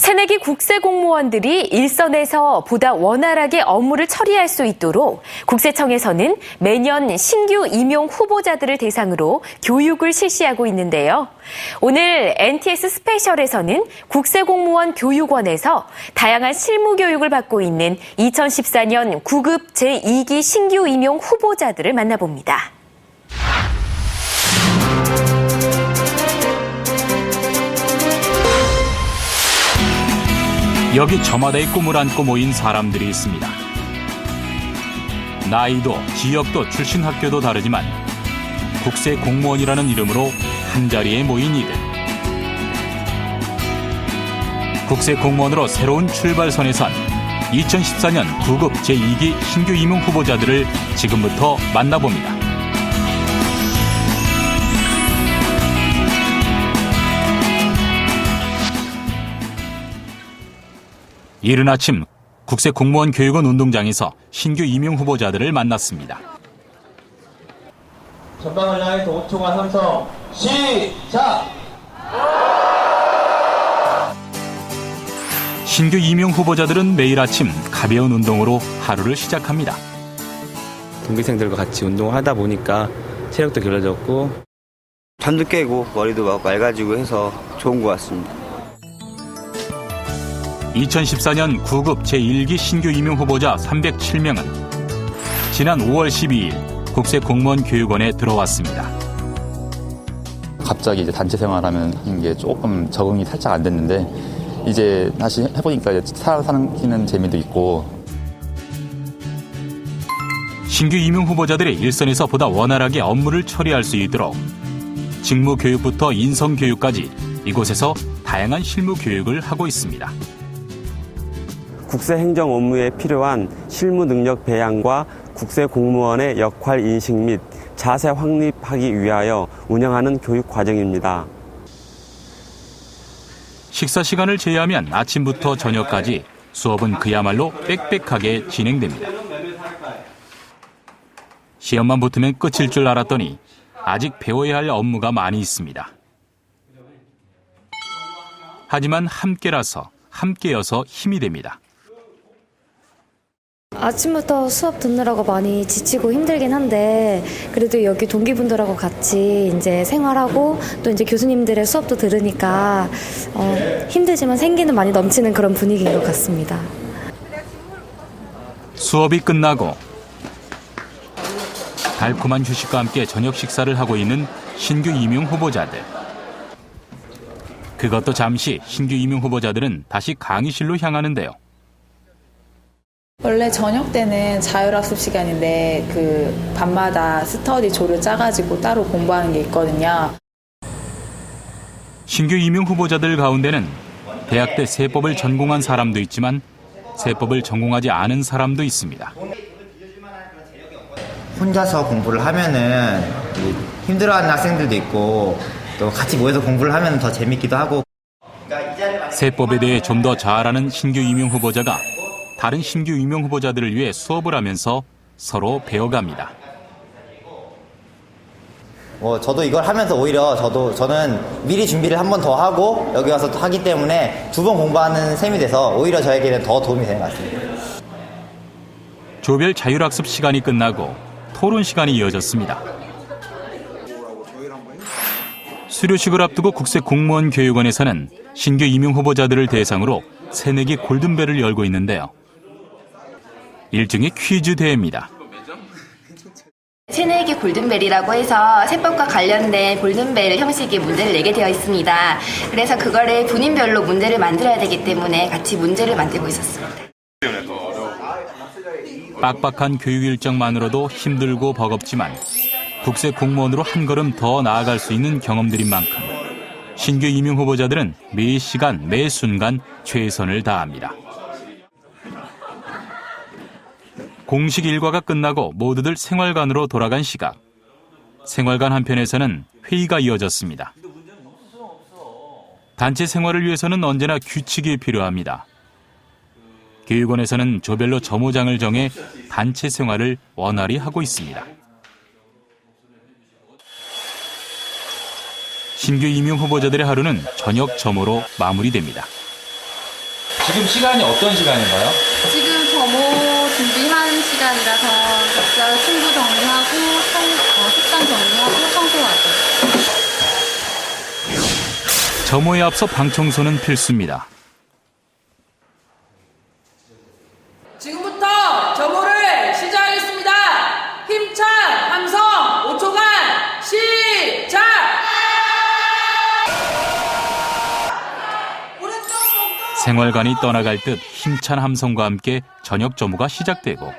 새내기 국세 공무원들이 일선에서 보다 원활하게 업무를 처리할 수 있도록 국세청에서는 매년 신규 임용 후보자들을 대상으로 교육을 실시하고 있는데요. 오늘 NTS 스페셜에서는 국세 공무원 교육원에서 다양한 실무 교육을 받고 있는 2014년 9급 제2기 신규 임용 후보자들을 만나봅니다. 여기 저마다의 꿈을 안고 모인 사람들이 있습니다. 나이도 지역도 출신 학교도 다르지만 국세 공무원이라는 이름으로 한자리에 모인 이들. 국세 공무원으로 새로운 출발선에 선 2014년 9급 제2기 신규 임용 후보자들을 지금부터 만나봅니다. 이른 아침 국세 공무원 교육원 운동장에서 신규 임용 후보자들을 만났습니다. 전방을 향해서 5초간 함성 시작! 신규 임용 후보자들은 매일 아침 가벼운 운동으로 하루를 시작합니다. 동기생들과 같이 운동을 하다 보니까 체력도 길러졌고 잠도 깨고 머리도 막 맑아지고 해서 좋은 것 같습니다. 2014년 9급 제1기 신규 임용 후보자 307명은 지난 5월 12일 국세 공무원 교육원에 들어왔습니다. 갑자기 이제 단체 생활하면 게 조금 적응이 살짝 안 됐는데 이제 다시 해보니까 이제 살아 사는 재미도 있고 신규 임용 후보자들이 일선에서 보다 원활하게 업무를 처리할 수 있도록 직무 교육부터 인성 교육까지 이곳에서 다양한 실무 교육을 하고 있습니다. 국세 행정 업무에 필요한 실무 능력 배양과 국세 공무원의 역할 인식 및 자세 확립하기 위하여 운영하는 교육 과정입니다. 식사 시간을 제외하면 아침부터 저녁까지 수업은 그야말로 빽빽하게 진행됩니다. 시험만 붙으면 끝일 줄 알았더니 아직 배워야 할 업무가 많이 있습니다. 하지만 함께라서 함께여서 힘이 됩니다. 아침부터 수업 듣느라고 많이 지치고 힘들긴 한데 그래도 여기 동기분들하고 같이 이제 생활하고 또 이제 교수님들의 수업도 들으니까 어, 힘들지만 생기는 많이 넘치는 그런 분위기인 것 같습니다. 수업이 끝나고 달콤한 휴식과 함께 저녁 식사를 하고 있는 신규 임용 후보자들. 그것도 잠시 신규 임용 후보자들은 다시 강의실로 향하는데요. 원래 저녁 때는 자율학습 시간인데 그 밤마다 스터디 조를 짜가지고 따로 공부하는 게 있거든요. 신규 임용 후보자들 가운데는 대학 때 세법을 전공한 사람도 있지만 세법을 전공하지 않은 사람도 있습니다. 혼자서 공부를 하면은 힘들어하는 학생들도 있고 또 같이 모여서 공부를 하면 더 재밌기도 하고 세법에 대해 좀 더잘 아는 신규 임용 후보자가 다른 신규 임용 후보자들을 위해 수업을 하면서 서로 배워갑니다. 뭐 저도 이걸 하면서 오히려 저도 저는 미리 준비를 한 번 더 하고 여기 와서 또 하기 때문에 두 번 공부하는 셈이 돼서 오히려 저에게는 더 도움이 되는 것 같습니다. 조별 자율학습 시간이 끝나고 토론 시간이 이어졌습니다. 수료식을 앞두고 국세 공무원 교육원에서는 신규 임용 후보자들을 대상으로 새내기 골든벨을 열고 있는데요. 일종의 퀴즈 대회입니다. 새내기 골든벨이라고 해서 세법과 관련된 골든벨 형식의 문제를 내게 되어 있습니다. 그래서 그거를 본인별로 문제를 만들어야 되기 때문에 같이 문제를 만들고 있었습니다. 빡빡한 교육 일정만으로도 힘들고 버겁지만 국세 공무원으로 한 걸음 더 나아갈 수 있는 경험들인 만큼 신규 임용 후보자들은 매 시간 매 순간 최선을 다합니다. 공식 일과가 끝나고 모두들 생활관으로 돌아간 시각. 생활관 한편에서는 회의가 이어졌습니다. 단체 생활을 위해서는 언제나 규칙이 필요합니다. 교육원에서는 조별로 점호장을 정해 단체 생활을 원활히 하고 있습니다. 신규 임용 후보자들의 하루는 저녁 점호로 마무리됩니다. 지금 시간이 어떤 시간인가요? 준비하는 시간이라서 각자 친구 정리하고 청, 어, 식당 정리하고 청소하고 점호에 앞서 방 청소는 필수입니다. 생활관이 떠나갈 듯 힘찬 함성과 함께 저녁 점호가 시작되고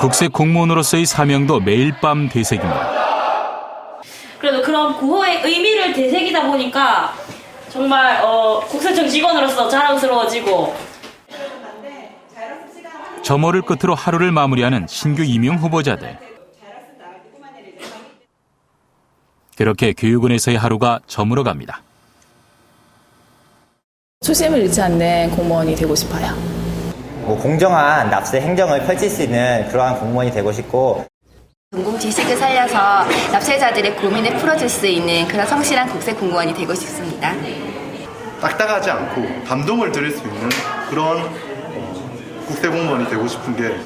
국세 공무원으로서의 사명도 매일 밤 되새깁니다. 그래도 그런 구호의 의미를 되새기다 보니까 정말 어, 국세청 직원으로서 자랑스러워지고 점호를 끝으로 하루를 마무리하는 신규 임용 후보자들. 그렇게 교육원에서의 하루가 저물어 갑니다. 초심을 잃지 않는 공무원이 되고 싶어요. 뭐 공정한 납세 행정을 펼칠 수 있는 그러한 공무원이 되고 싶고 전공 지식을 살려서 납세자들의 고민을 풀어줄 수 있는 그런 성실한 국세 공무원이 되고 싶습니다. 딱딱하지 않고 감동을 드릴 수 있는 그런 어, 국세 공무원이 되고 싶은 게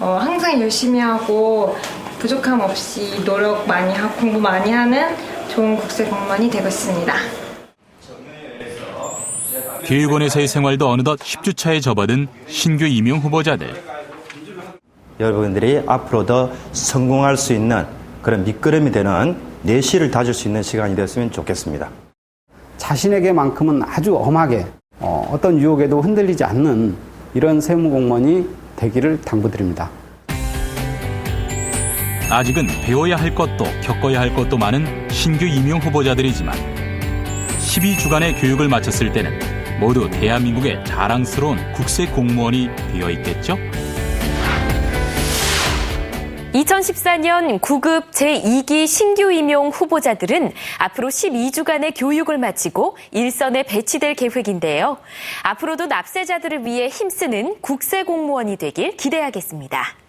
어, 항상 열심히 하고 부족함 없이 노력 많이 하고 공부 많이 하는 좋은 국세 공무원이 되고 있습니다. 교육원에서의 생활도 어느덧 10주차에 접어든 신규 임용 후보자들. 여러분들이 앞으로 더 성공할 수 있는 그런 밑거름이 되는 내실을 다질 수 있는 시간이 됐으면 좋겠습니다. 자신에게만큼은 아주 엄하게 어, 어떤 유혹에도 흔들리지 않는 이런 세무공무원이 되기를 당부드립니다. 아직은 배워야 할 것도 겪어야 할 것도 많은 신규 임용 후보자들이지만 12주간의 교육을 마쳤을 때는 모두 대한민국의 자랑스러운 국세 공무원이 되어 있겠죠? 2014년 9급 제2기 신규 임용 후보자들은 앞으로 12주간의 교육을 마치고 일선에 배치될 계획인데요. 앞으로도 납세자들을 위해 힘쓰는 국세 공무원이 되길 기대하겠습니다.